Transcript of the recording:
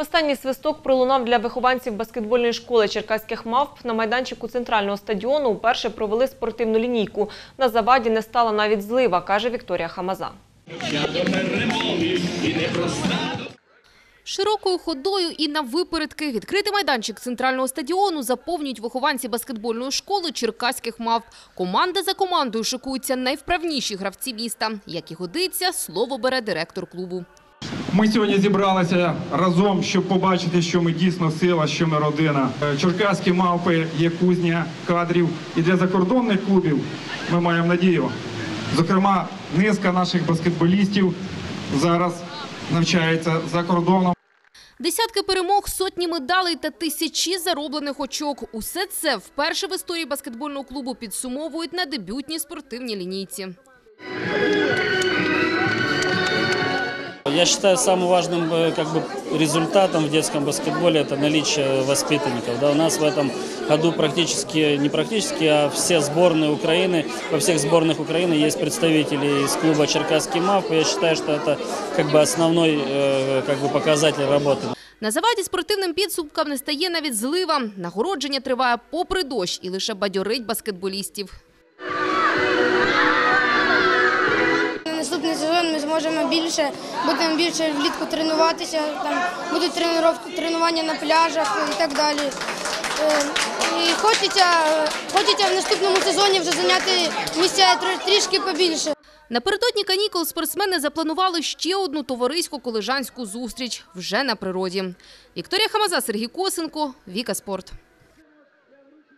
Останній свисток пролунав для вихованців баскетбольної школи черкаських мавп на майданчику центрального стадіону. Уперше провели спортивну лінійку. На заваді не стала навіть злива, каже Вікторія Хамаза. Широкою ходою і на випередки відкритий майданчик центрального стадіону заповнюють вихованці баскетбольної школи черкаських мавп. Команда за командою шикуються найвправніші гравці міста. Як і годиться, слово бере директор клубу. Ми сьогодні зібралися разом, щоб побачити, що ми дійсно сила, що ми родина. Е, Черкаські мавпи є кузня кадрів. І для закордонних клубів ми маємо надію. Зокрема, низка наших баскетболістів зараз навчається за кордоном. Десятки перемог, сотні медалей та тисячі зароблених очок. Усе це вперше в історії баскетбольного клубу підсумовують на дебютній спортивній лінійці. Я считаю, самым важным э, как бы, результатом в детском баскетболе это наличие воспитанников. Да, у нас в этом году практически, не практически, а все сборные Украины, во всех сборных Украины есть представители из клуба «Черкасский МАФ». Я считаю, что это как бы основной э, как бы, показатель работы. На заваді спортивним підсумкам не стає навіть злива. Нагородження триває попри дощ і лише бадьорить баскетболістів. Наступний сезон ми зможемо більше, будемо більше влітку тренуватися, там будуть тренування на пляжах і так далі. Е, І хочеться, хочеться в наступному сезоні вже зайняти місця трішки побільше. Напередодні канікул спортсмени запланували ще одну товарисько-колежанську зустріч вже на природі. Вікторія Хамаза, Сергій Косенко, Віка Спорт.